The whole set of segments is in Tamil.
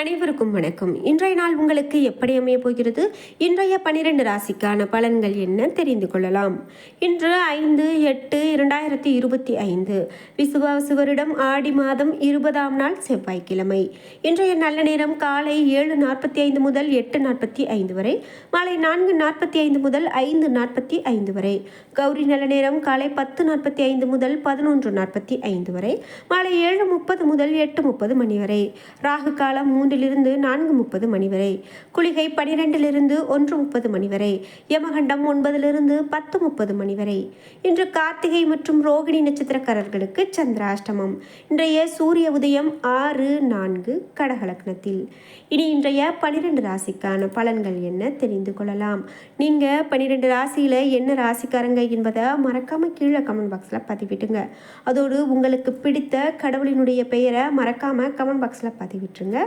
அனைவருக்கும் வணக்கம். இன்றைய நாள் உங்களுக்கு எப்படி அமைய போகிறது? இன்றைய பனிரெண்டு ராசிக்கான பலன்கள் என்ன தெரிந்து கொள்ளலாம். இன்று ஐந்து எட்டு இரண்டாயிரத்தி இருபத்தி ஐந்து. விசுவாசு வருடம் ஆடி மாதம் இருபதாம் நாள் செவ்வாய்க்கிழமை. இன்றைய நல்ல நேரம் காலை ஏழு நாற்பத்தி ஐந்து முதல் எட்டு நாற்பத்தி ஐந்து வரை மாலை நான்கு நாற்பத்தி ஐந்து முதல் ஐந்து நாற்பத்தி ஐந்து வரை கௌரி நல்ல நேரம் காலை பத்து நாற்பத்தி ஐந்து முதல் பதினொன்று நாற்பத்தி ஐந்து வரை மாலை ஏழு முப்பது முதல் எட்டு முப்பது மணி வரை. ராகு காலம் மூன்றிலிருந்து நான்கு முப்பது மணி வரை. குளிகை பனிரெண்டிலிருந்து ஒன்று முப்பது மணி வரை. யமகண்டம் ஒன்பதிலிருந்து பத்து முப்பது மணி வரை. இன்று கார்த்திகை மற்றும் ரோகிணி நட்சத்திரக்காரர்களுக்கு சந்திராஷ்டமம். இன்றைய சூரிய உதயம் ஆறு நான்கு கடகலக்னத்தில். இனி இன்றைய பனிரெண்டு ராசிக்கான பலன்கள் என்ன தெரிந்து கொள்ளலாம். நீங்கள் பன்னிரெண்டு ராசியில் என்ன ராசிக்காரங்க என்பதை மறக்காம கீழே கமெண்ட் பாக்ஸில் பதிவிட்டுங்க அதோடு உங்களுக்கு பிடித்த கடவுளினுடைய பெயரை மறக்காம கமெண்ட் பாக்ஸில் பதிவிட்டுருங்க.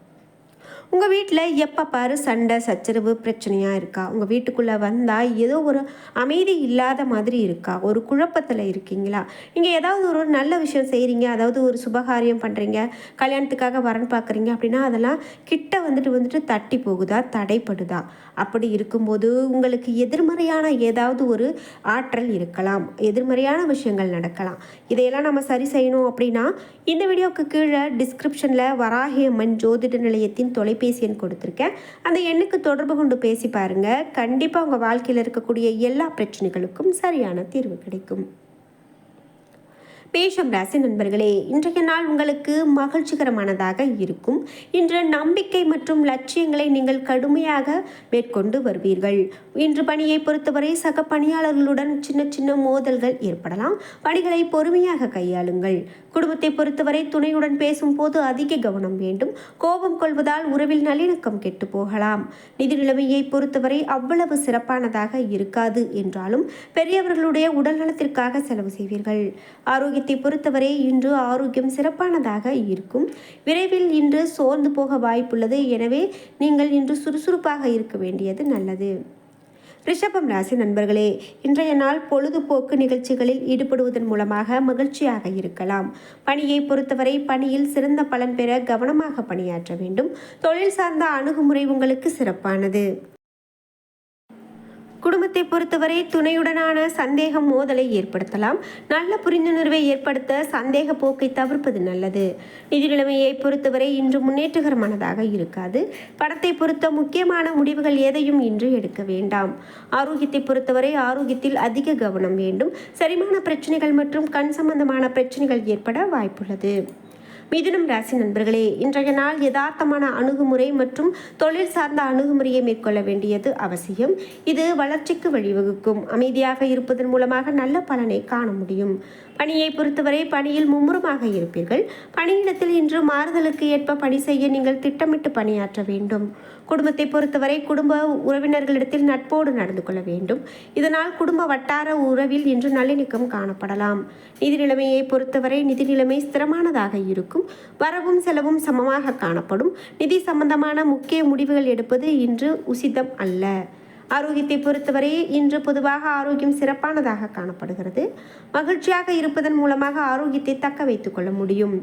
உங்கள் வீட்டில் எப்போ பாரு சண்டை சச்சரவு பிரச்சனையாக இருக்கா? உங்கள் வீட்டுக்குள்ளே வந்தால் ஏதோ ஒரு அமைதி இல்லாத மாதிரி இருக்கா? ஒரு குழப்பத்தில் இருக்கீங்களா? நீங்கள் ஏதாவது ஒரு நல்ல விஷயம் செய்கிறீங்க அதாவது ஒரு சுபகாரியம் பண்ணுறீங்க கல்யாணத்துக்காக வரன் பார்க்குறீங்க அப்படின்னா அதெல்லாம் கிட்ட வந்துட்டு வந்துட்டு தட்டி போகுதா? தடைப்படுதா? அப்படி இருக்கும்போது உங்களுக்கு எதிர்மறையான ஏதாவது ஒரு ஆற்றல் இருக்கலாம். எதிர்மறையான விஷயங்கள் நடக்கலாம். இதையெல்லாம் நம்ம சரி செய்யணும் அப்படின்னா இந்த வீடியோவுக்கு கீழே டிஸ்கிரிப்ஷனில் வராகியம்மன் ஜோதிட நிலையத்தின் தொலைபேசி எண் கொடுத்துருக்கேன். அந்த எண்ணுக்கு தொடர்பு கொண்டு பேசி பாருங்கள் கண்டிப்பாக உங்கள் வாழ்க்கையில் இருக்கக்கூடிய எல்லா பிரச்சனைகளுக்கும் சரியான தீர்வு கிடைக்கும். மேஷம் ராசி நண்பர்களே இன்றைய நாள் உங்களுக்கு மகிழ்ச்சிகரமானதாக இருக்கும். இன்று நம்பிக்கை மற்றும் லட்சியங்களை நீங்கள் கடுமையாக மேற்கொண்டு வருவீர்கள். இன்று பணியை பொறுத்தவரை சக பணியாளர்களுடன் சின்ன சின்ன மோதல்கள் ஏற்படலாம். பணிகளை பொறுமையாக கையாளுங்கள். குடும்பத்தை பொறுத்தவரை துணையுடன் பேசும்போது அதிக கவனம் வேண்டும். கோபம் கொள்வதால் உறவில் நல்லிணக்கம் கெட்டு போகலாம். நிதி நிலைமையை பொறுத்தவரை அவ்வளவு சிறப்பானதாக இருக்காது என்றாலும் பெரியவர்களுடைய உடல் நலத்திற்காக செலவு செய்வீர்கள். ஆரோக்கியத்தை பொறுத்தவரை இன்று ஆரோக்கியம் சிறப்பானதாக இருக்கும். விரைவில் இன்று சோர்ந்து போக வாய்ப்புள்ளது. எனவே நீங்கள் இன்று சுறுசுறுப்பாக இருக்க வேண்டியது நல்லது. ரிஷபம் ராசி நண்பர்களே இன்றைய நாள் பொழுதுபோக்கு நிகழ்ச்சிகளில் ஈடுபடுவதன் மூலமாக மகிழ்ச்சியாக இருக்கலாம். பணியை பொறுத்தவரை பணியில் சிறந்த பலன் பெற கவனமாக பணியாற்ற வேண்டும். தொழில் சார்ந்த அணுகுமுறை உங்களுக்கு சிறப்பானது. குடும்பத்தை பொறுத்தவரை துணையுடனான சந்தேகம் மோதலை ஏற்படுத்தலாம். நல்ல புரிந்துணர்வை ஏற்படுத்த சந்தேக போக்கை தவிர்ப்பது நல்லது. நிதி நிலைமையை பொறுத்தவரை இன்று முன்னேற்றகரமானதாக இருக்காது. படத்தை பொறுத்த முக்கியமான முடிவுகள் எதையும் இன்று எடுக்க வேண்டாம். ஆரோக்கியத்தை பொறுத்தவரை ஆரோக்கியத்தில் அதிக கவனம் வேண்டும். செரிமான பிரச்சனைகள் மற்றும் கண் சம்பந்தமான பிரச்சனைகள் ஏற்பட வாய்ப்புள்ளது. மிதுனம் ராசி நண்பர்களே இன்றைய நாள் யதார்த்தமான அணுகுமுறை மற்றும் தொழில் சார்ந்த அணுகுமுறையை மேற்கொள்ள வேண்டியது அவசியம். இது வளர்ச்சிக்கு வழிவகுக்கும். அமைதியாக இருப்பதன் மூலமாக நல்ல பலனை காண முடியும். பணியை பொறுத்தவரை பணியில் மும்முரமாக இருப்பீர்கள். பணியிடத்தில் இன்று மாறுதலுக்கு ஏற்ப பணி செய்ய நீங்கள் திட்டமிட்டு பணியாற்ற வேண்டும். குடும்பத்தை பொறுத்தவரை குடும்ப உறவினர்களிடத்தில் நட்போடு நடந்து கொள்ள வேண்டும். இதனால் குடும்ப வட்டார உறவில் இன்று நல்லிணக்கம் காணப்படலாம். நிதி நிலைமையை பொறுத்தவரை நிதி நிலைமை ஸ்திரமானதாக இருக்கும். வரவும் செலவும் சமமாக காணப்படும். நிதி சம்பந்தமான முக்கிய முடிவுகள் எடுப்பது இன்று உசிதம் அல்ல. ஆரோக்கியத்தை பொறுத்தவரை இன்று பொதுவாக ஆரோக்கியம் சிறப்பானதாக காணப்படுகிறது. மகிழ்ச்சியாக இருப்பதன் மூலமாக ஆரோக்கியத்தை தக்க வைத்துக் கொள்ள முடியும்.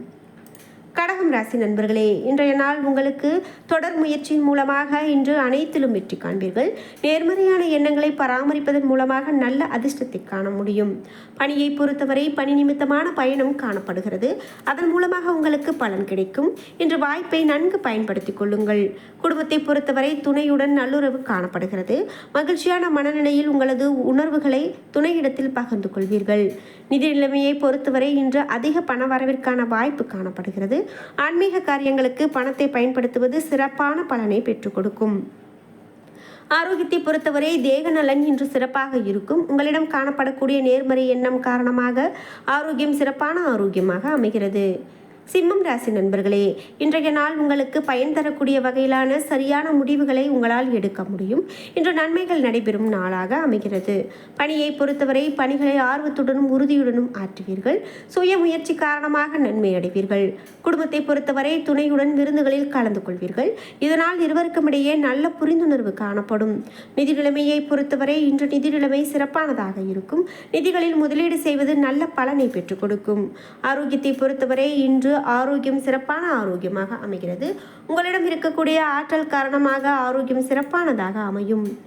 கடகம் ராசி நண்பர்களே இன்றைய நாள் உங்களுக்கு தொடர் முயற்சியின் மூலமாக இன்று அனைத்திலும் வெற்றி காண்பீர்கள். நேர்மறையான எண்ணங்களை பராமரிப்பதன் மூலமாக நல்ல அதிர்ஷ்டத்தை காண முடியும். பணியை பொறுத்தவரை பணி நிமித்தமான பயணம் காணப்படுகிறது. அதன் மூலமாக உங்களுக்கு பலன் கிடைக்கும். இன்று வாய்ப்பை நன்கு பயன்படுத்திக் கொள்ளுங்கள். குடும்பத்தை பொறுத்தவரை துணையுடன் நல்லுறவு காணப்படுகிறது. மகிழ்ச்சியான மனநிலையில் உங்களது உணர்வுகளை துணையிடத்தில் பகிர்ந்து கொள்வீர்கள். நிதி நிலைமையை பொறுத்தவரை இன்று அதிக பண வரவிற்கான வாய்ப்பு காணப்படுகிறது. ஆன்மீக காரியங்களுக்கு பணத்தை பயன்படுத்துவது சிறப்பான பலனை பெற்றுக் கொடுக்கும். ஆரோக்கியத்தை பொறுத்தவரை தேக நலன் இன்று சிறப்பாக இருக்கும். உங்களிடம் காணப்படக்கூடிய நேர்மறை எண்ணம் காரணமாக ஆரோக்கியம் சிறப்பான ஆரோக்கியமாக அமைகிறது. சிம்மம் ராசி நண்பர்களே இன்றைய நாள் உங்களுக்கு பயன் தரக்கூடிய வகையிலான சரியான முடிவுகளை உங்களால் எடுக்க முடியும். இன்று நன்மைகள் நடைபெறும் நாளாக அமைகிறது. பணியை பொறுத்தவரை பணிகளை ஆர்வத்துடனும் உறுதியுடனும் ஆற்றுவீர்கள். சுய முயற்சி காரணமாக நன்மை அடைவீர்கள். குடும்பத்தை பொறுத்தவரை துணையுடன் விருந்துகளில் கலந்து கொள்வீர்கள். இதனால் இருவருக்கும் இடையே நல்ல புரிந்துணர்வு காணப்படும். நிதி நிலைமையை பொறுத்தவரை இன்று நிதி நிலைமை சிறப்பானதாக இருக்கும். நிதிகளில் முதலீடு செய்வது நல்ல பலனை பெற்றுக் கொடுக்கும். ஆரோக்கியத்தை பொறுத்தவரை இன்று ஆரோக்கியம் சிறப்பான ஆரோக்கியமாக அமைகிறது. உங்களிடம் இருக்கக்கூடிய ஆற்றல் காரணமாக ஆரோக்கியம் சிறப்பானதாக அமையும்.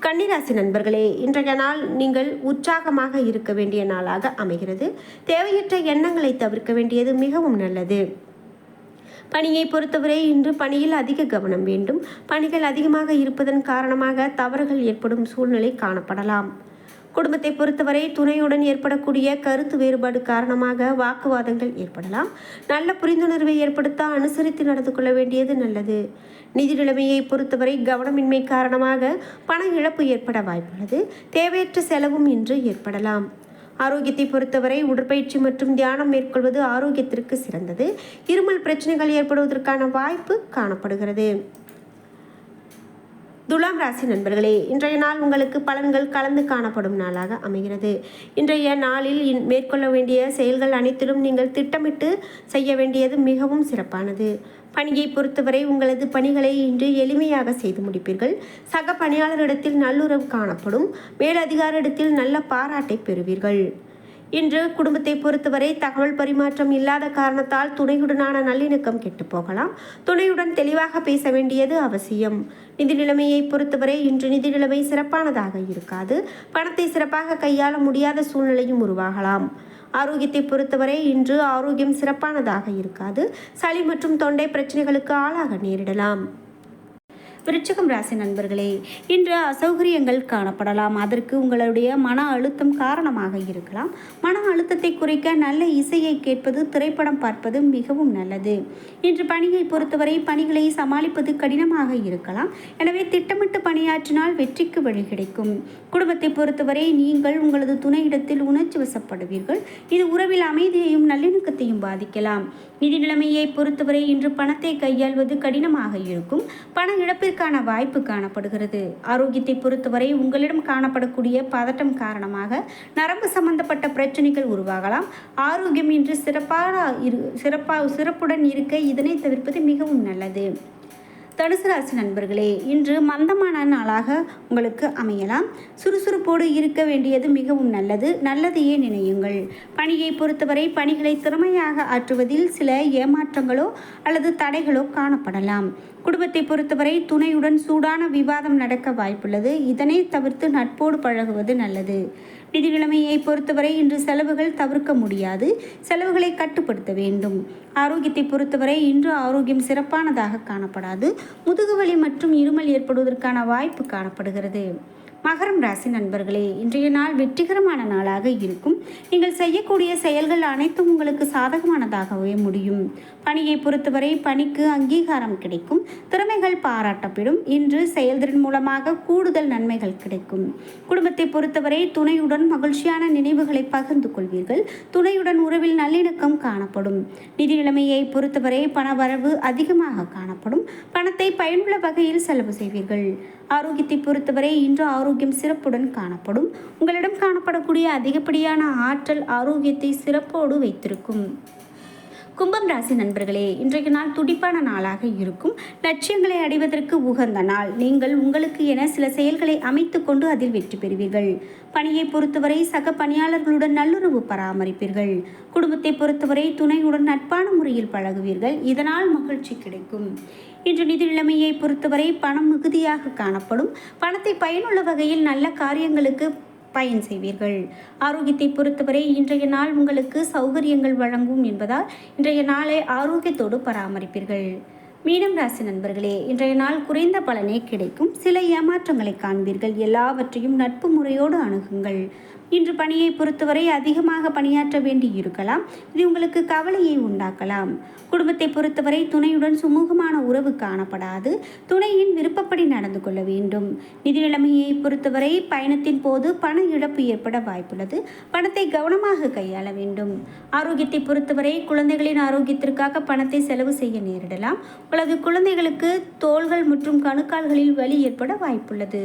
கன்னிராசி நண்பர்களே இன்றைய நாள் நீங்கள் உற்சாகமாக இருக்க வேண்டிய நாளாக அமைகிறது. தேவையற்ற எண்ணங்களை தவிர்க்க வேண்டியது மிகவும் நல்லது. பணியை பொறுத்தவரை இன்று பணியில் அதிக கவனம் வேண்டும். பணிகள் அதிகமாக இருப்பதன் காரணமாக தவறுகள் ஏற்படும் சூழ்நிலை காணப்படலாம். குடும்பத்தை பொறுத்தவரை துணையுடன் ஏற்படக்கூடிய கருத்து வேறுபாடு காரணமாக வாக்குவாதங்கள் ஏற்படலாம். நல்ல புரிந்துணர்வை ஏற்படுத்த அனுசரித்து நடந்து கொள்ள வேண்டியது நல்லது. நிதி நிலைமையை பொறுத்தவரை கவனமின்மை காரணமாக பண இழப்பு ஏற்பட வாய்ப்புள்ளது. தேவையற்ற செலவும் இன்று ஏற்படலாம். ஆரோக்கியத்தை பொறுத்தவரை உடற்பயிற்சி மற்றும் தியானம் மேற்கொள்வது ஆரோக்கியத்திற்கு சிறந்தது. இருமல் பிரச்சனைகள் ஏற்படுவதற்கான வாய்ப்பு காணப்படுகிறது. துலாம் ராசி நண்பர்களே இன்றைய நாள் உங்களுக்கு பலன்கள் கலந்து காணப்படும் நாளாக அமைகிறது. இன்றைய நாளில் இன்- மேற்கொள்ள வேண்டிய செயல்கள் அனைத்திலும் நீங்கள் திட்டமிட்டு செய்ய வேண்டியது மிகவும் சிறப்பானது. பணியை பொறுத்தவரை உங்களது பணிகளை இன்று எளிமையாக செய்து முடிப்பீர்கள். சக பணியாளரிடத்தில் நல்லுறவு காணப்படும். மேலதிகாரிடத்தில் நல்ல பாராட்டை பெறுவீர்கள். இன்று குடும்பத்தை பொறுத்தவரை தகவல் பரிமாற்றம் இல்லாத காரணத்தால் துணையுடனான நல்லிணக்கம் கெட்டு போகலாம் துணையுடன் தெளிவாக பேச வேண்டியது அவசியம். நிதி நிலைமையை பொறுத்தவரை இன்று நிதி நிலைமை சிறப்பானதாக இருக்காது. பணத்தை சிறப்பாக கையாள முடியாத சூழ்நிலையும் உருவாகலாம். ஆரோக்கியத்தை பொறுத்தவரை இன்று ஆரோக்கியம் சிறப்பானதாக இருக்காது. சளி மற்றும் தொண்டை பிரச்சனைகளுக்கு ஆளாக நேரிடலாம். விருச்சகம் ராசி நண்பர்களே இன்று அசௌகரியங்கள் காணப்படலாம். அதற்கு உங்களுடைய மன அழுத்தம் காரணமாக இருக்கலாம். மன அழுத்தத்தை குறைக்க நல்ல இசையை கேட்பது திரைப்படம் பார்ப்பது மிகவும் நல்லது. இன்று பணியை பொறுத்தவரை பணிகளை சமாளிப்பது கடினமாக இருக்கலாம். எனவே திட்டமிட்டு பணியாற்றினால் வெற்றிக்கு வழி கிடைக்கும். குடும்பத்தை பொறுத்தவரை நீங்கள் உங்களது துணையிடத்தில் உணர்ச்சி வசப்படுவீர்கள். இது உறவில் அமைதியையும் நல்லிணக்கத்தையும் பாதிக்கலாம். நிதி நிலைமையை பொறுத்தவரை இன்று பணத்தை கையாள்வது கடினமாக இருக்கும். பண இழப்பிற்கான வாய்ப்பு காணப்படுகிறது. ஆரோக்கியத்தை பொறுத்தவரை உங்களிடம் காணப்படக்கூடிய பதட்டம் காரணமாக நரம்பு சம்பந்தப்பட்ட பிரச்சனைகள் உருவாகலாம். ஆரோக்கியம் இன்று சிறப்பாக இரு சிறப்பாக சிறப்புடன் இருக்க இதனை தவிர்ப்பது மிகவும் நல்லது. தனுசு ராசி நண்பர்களே இன்று மந்தமான நாளாக உங்களுக்கு அமையலாம். சுறுசுறுப்போடு இருக்க வேண்டியது மிகவும் நல்லது. நல்லதையே நினையுங்கள். பணியை பொறுத்தவரை பணிகளை திறமையாக ஆற்றுவதில் சில ஏமாற்றங்களோ அல்லது தடைகளோ காணப்படலாம். குடும்பத்தை பொறுத்தவரை துணையுடன் சூடான விவாதம் நடக்க வாய்ப்புள்ளது. இதனை தவிர்த்து நட்போடு பழகுவது நல்லது. நிதி பொறுத்தவரை இன்று செலவுகள் தவிர்க்க முடியாது. செலவுகளை கட்டுப்படுத்த வேண்டும். ஆரோக்கியத்தை பொறுத்தவரை இன்று ஆரோக்கியம் சிறப்பானதாக காணப்படாது. முதுகுவலி மற்றும் இருமல் ஏற்படுவதற்கான வாய்ப்பு காணப்படுகிறது. மகரம் ராசி நண்பர்களே இன்றைய நாள் வெற்றிகரமான நாளாக இருக்கும். நீங்கள் செய்யக்கூடிய செயல்கள் அனைத்தும் உங்களுக்கு சாதகமானதாகவே முடியும். பணியை பொறுத்தவரை பணிக்கு அங்கீகாரம் கிடைக்கும். திறமைகள் பாராட்டப்படும். இன்று செயல்திறன் மூலமாக கூடுதல் நன்மைகள் கிடைக்கும். குடும்பத்தை பொறுத்தவரை துணையுடன் மகிழ்ச்சியான நினைவுகளை பகிர்ந்து கொள்வீர்கள். துணையுடன் உறவில் நல்லிணக்கம் காணப்படும். நிதி நிலைமையை பொறுத்தவரை பணவரவு அதிகமாக காணப்படும். பணத்தை பயனுள்ள வகையில் செலவு செய்வீர்கள். ஆரோக்கியத்தை பொறுத்தவரை இன்று ஆரோக்கியம் சிறப்புடன் காணப்படும். உங்களிடம் காணப்படக்கூடிய அதிகப்படியான ஆற்றல் ஆரோக்கியத்தை சிறப்போடு வைத்திருக்கும். கும்பம் ராசி நண்பர்களே இன்றைய நாள் துடிப்பான நாளாக இருக்கும். லட்சியங்களை அடைவதற்கு உகந்த நாள். நீங்கள் உங்களுக்கு என சில செயல்களை அமைத்து கொண்டு அதில் வெற்றி பெறுவீர்கள். பணியை பொறுத்தவரை சக பணியாளர்களுடன் நல்லுறவு பராமரிப்பீர்கள். குடும்பத்தை பொறுத்தவரை துணையுடன் நட்பான முறையில் பழகுவீர்கள். இதனால் மகிழ்ச்சி கிடைக்கும். இன்று நிதி நிலைமையை பொறுத்தவரை பணம் மிகுதியாக காணப்படும். பணத்தை பயனுள்ள வகையில் நல்ல காரியங்களுக்கு பயன் செய்வீர்கள். ஆரோக்கியத்தை பொறுத்தவரை இன்றைய நாள் உங்களுக்கு சௌகரியங்கள் வழங்கும் என்பதால் இன்றைய நாளை ஆரோக்கியத்தோடு பராமரிப்பீர்கள். மீனம் ராசி நண்பர்களே இன்றைய நாள் குறைந்த பலனே கிடைக்கும். சில ஏமாற்றங்களை காண்பீர்கள். எல்லாவற்றையும் நட்பு முறையோடு அணுகுங்கள். இன்று பணியை பொறுத்தவரை அதிகமாக பணியாற்ற வேண்டி இருக்கலாம் இது உங்களுக்கு கவலையை உண்டாக்கலாம். குடும்பத்தை பொறுத்தவரை துணையுடன் சுமூகமான உறவு காணப்படாது. துணையின் விருப்பப்படி நடந்து கொள்ள வேண்டும். நிதி நிலைமையை பொறுத்தவரை பயணத்தின் போது பண இழப்பு ஏற்பட வாய்ப்புள்ளது. பணத்தை கவனமாக கையாள வேண்டும். ஆரோக்கியத்தை பொறுத்தவரை குழந்தைகளின் ஆரோக்கியத்திற்காக பணத்தை செலவு செய்ய நேரிடலாம். உலக குழந்தைகளுக்கு தோள்கள் மற்றும் கணுக்கால்களில் வலி ஏற்பட வாய்ப்புள்ளது.